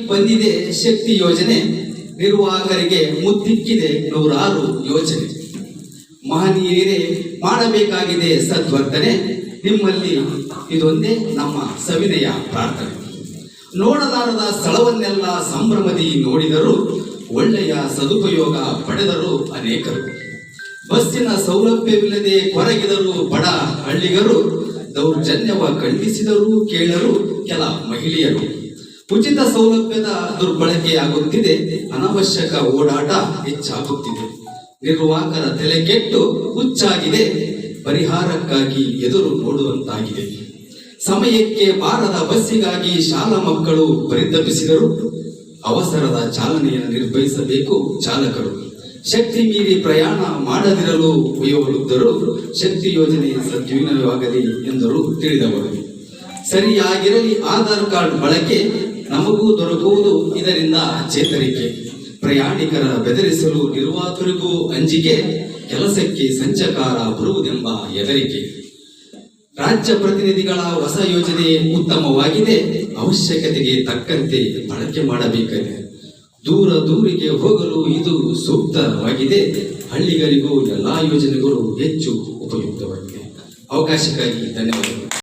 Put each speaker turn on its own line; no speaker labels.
ಬಂದಿದೆ ಶಕ್ತಿ ಯೋಜನೆ, ನಿರ್ವಾಹಕರಿಗೆ ಮುದ್ದಿಕ್ಕಿದೆ ನೂರಾರು ಯೋಜನೆ. ಮಹನೀಯರೇ, ಮಾಡಬೇಕಾಗಿದೆ ಸದ್ವರ್ತನೆ. ನಿಮ್ಮಲ್ಲಿ ಇದೊಂದೇ ನಮ್ಮ ಸವಿನಯ ಪ್ರಾರ್ಥನೆ. ನೋಡಲಾರದ ಸ್ಥಳವನ್ನೆಲ್ಲ ಸಂಭ್ರಮದಿ ನೋಡಿದರು, ಒಳ್ಳೆಯ ಸದುಪಯೋಗ ಪಡೆದರು ಅನೇಕರು. ಬಸ್ಸಿನ ಸೌಲಭ್ಯವಿಲ್ಲದೆ ಕೊರಗಿದರು ಬಡ ಹಳ್ಳಿಗರು, ದೌರ್ಜನ್ಯವ ಖಂಡಿಸಿದರು ಕೇಳರು ಕೆಲ ಮಹಿಳೆಯರು. ಉಚಿತ ಸೌಲಭ್ಯದ ದುರ್ಬಳಕೆಯಾಗುತ್ತಿದೆ ಅನವಶ್ಯಕ ಓಡಾಟ ಹೆಚ್ಚಾಗುತ್ತಿದೆ. ನಿರ್ವಾಹಕರ ತಲೆ ಕೆಟ್ಟು ಹುಚ್ಚಾಗಿದೆ. ಪರಿಹಾರಕ್ಕಾಗಿ ಎದುರು ನೋಡುವಂತಾಗಿದೆ. ಸಮಯಕ್ಕೆ ಬಾರದ ಬಸ್ಸಿಗಾಗಿ ಶಾಲಾ ಮಕ್ಕಳು ಪರಿತಪಿಸಿದರು. ಅವಸರದ ಚಾಲನೆಯನ್ನು ನಿರ್ವಹಿಸಬೇಕು ಚಾಲಕರು. ಶಕ್ತಿ ಮೀರಿ ಪ್ರಯಾಣ ಮಾಡದಿರಲು ವಯೋವೃದ್ಧರು ಶಕ್ತಿ ಯೋಜನೆ ಸದ್ವಿನಿಯೋಗವಾಗಲಿ ಎಂದರು ತಿಳಿದವರು. ಸರಿಯಾಗಿರಲಿ ಆಧಾರ್ ಕಾರ್ಡ್ ಬಳಕೆ ನಮಗೂ ದೊರಕುವುದು ಇದರಿಂದ ಚೇತರಿಕೆ ಪ್ರಯಾಣಿಕರ ಬೆದರಿಸಲು ನಿರ್ವಾತರಿಗೂ ಅಂಜಿಕೆ, ಕೆಲಸಕ್ಕೆ ಸಂಚಕಾರ ಬರುವುದೆಂಬ ಹೆದರಿಕೆ. ರಾಜ್ಯ ಪ್ರತಿನಿಧಿಗಳ ಹೊಸ ಯೋಜನೆ ಉತ್ತಮವಾಗಿದೆ, ಅವಶ್ಯಕತೆಗೆ ತಕ್ಕಂತೆ ಬಳಕೆ ಮಾಡಬೇಕಿದೆ ದೂರ ದೂರಿಗೆ ಹೋಗಲು ಇದು ಸೂಕ್ತವಾಗಿದೆ. ಹಳ್ಳಿಗರಿಗೂ ಎಲ್ಲಾ ಯೋಜನೆಗಳು ಹೆಚ್ಚು ಉಪಯುಕ್ತವಾಗಿದೆ ಅವಕಾಶಕ್ಕಾಗಿ ಧನ್ಯವಾದಗಳು.